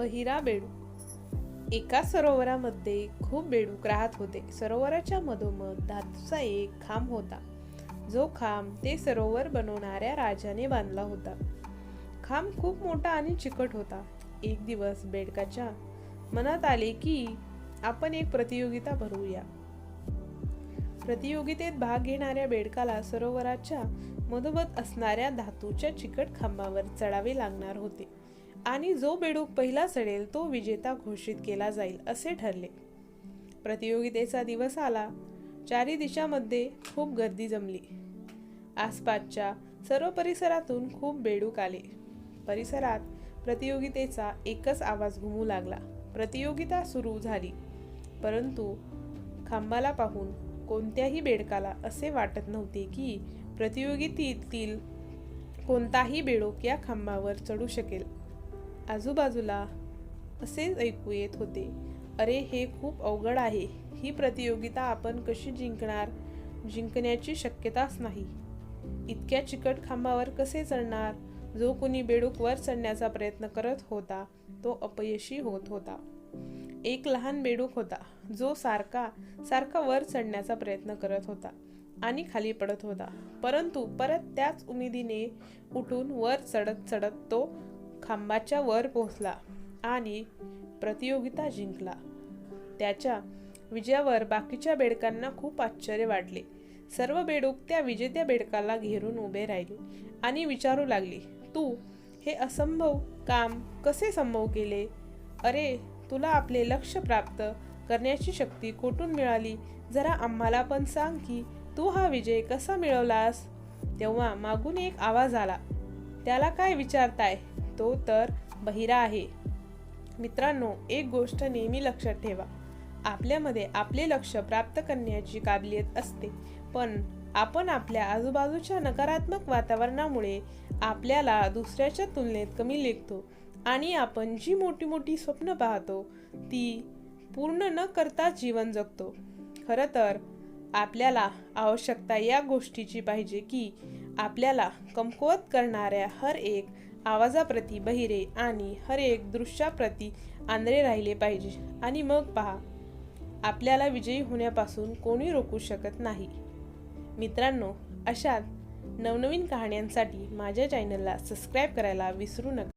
बहिरा बेडूक एका सरोवरामध्ये खूप बेडूक राहत होते. सरोवराच्या मधोमध धातूचा एक खांब होता. जो खांब ते सरोवर बनवणाऱ्या राजाने बांधला होता. खांब खूप मोठा आणि चिकट होता. एक दिवस बेडकाच्या मनात आले की आपण एक प्रतियोगिता भरूया प्रतियोगितेत भाग घेणाऱ्या बेडकाला सरोवराच्या मधोमध असणाऱ्या धातूच्या चिकट खांबावर चढावे लागणार होते. आणि जो बेडूक पहिला चढेल तो विजेता घोषित केला जाईल असे ठरले. प्रतियोगितेचा दिवस आला. चारी दिशामध्ये खूप गर्दी जमली. आसपासच्या सर्व परिसरातून खूप बेडूक आले. परिसरात प्रतियोगितेचा एकच आवाज घुमू लागला. प्रतियोगिता सुरू झाली. परंतु खांबाला पाहून कोणत्याही बेडकाला असे वाटत नव्हते की प्रतियोगितेतील कोणताही बेडूक या खांबावर चढू शकेल. आजूबाजूला असेच ऐकू येत होते. अरे हे खूप अवघड आहे. ही प्रतियोगिता आपण कशी जिंकणार? जिंकण्याची शक्यताच नाही. इतक्या चिकट खांबावर कसे चढणार? जो कुणी बेडूक वर चढण्याचा प्रयत्न करत होता तो अपयशी होत होता. एक लहान बेडूक होता जो सारखा सारखा वर चढण्याचा प्रयत्न करत होता आणि खाली पडत होता. परंतु परत त्याच उमेदीने उठून वर चढत चढत तो खांबाच्या वर पोहोचला आणि प्रतियोगिता जिंकला. त्याच्या विजयावर बाकीच्या बेडकांना खूप आश्चर्य वाटले. सर्व बेडूक त्या विजेत्या बेडकाला घेरून उभे राहिले आणि विचारू लागले तू हे असंभव काम कसे संभव केले? अरे तुला आपले लक्ष प्राप्त करण्याची शक्ती कुठून मिळाली? जरा आम्हाला पण सांग की तू हा विजय कसा मिळवलास? तेव्हा मागून एक आवाज आला त्याला काय विचारताय? तो तर बहिरा आहे. मित्रांनो एक गोष्ट नेहमी लक्षात ठेवा. आपल्यामध्ये आपले लक्ष प्राप्त करण्याची काबिलियत असते. पण आपण आपल्या आजूबाजूच्या नकारात्मक वातावरणामुळे आपल्याला दुसऱ्याच्या तुलनेत कमी लेखतो आणि आपण जी मोठी मोठी स्वप्न पाहतो ती पूर्ण न करता जीवन जगतो. खरं तर आपल्याला आवश्यकता या गोष्टीची पाहिजे की आपल्याला कमकुवत करणाऱ्या हर एक आवाजाप्रती बहिरे आणि हर एक दृश्याप्रती आंधळे राहिले पाहिजे. आणि मग पहा आपल्याला विजयी होण्यापासून कोणी रोखू शकत नाही. मित्रांनो अशात नवनवीन कहाण्यांसाठी माझ्या चॅनलला सबस्क्राईब करायला विसरू नका.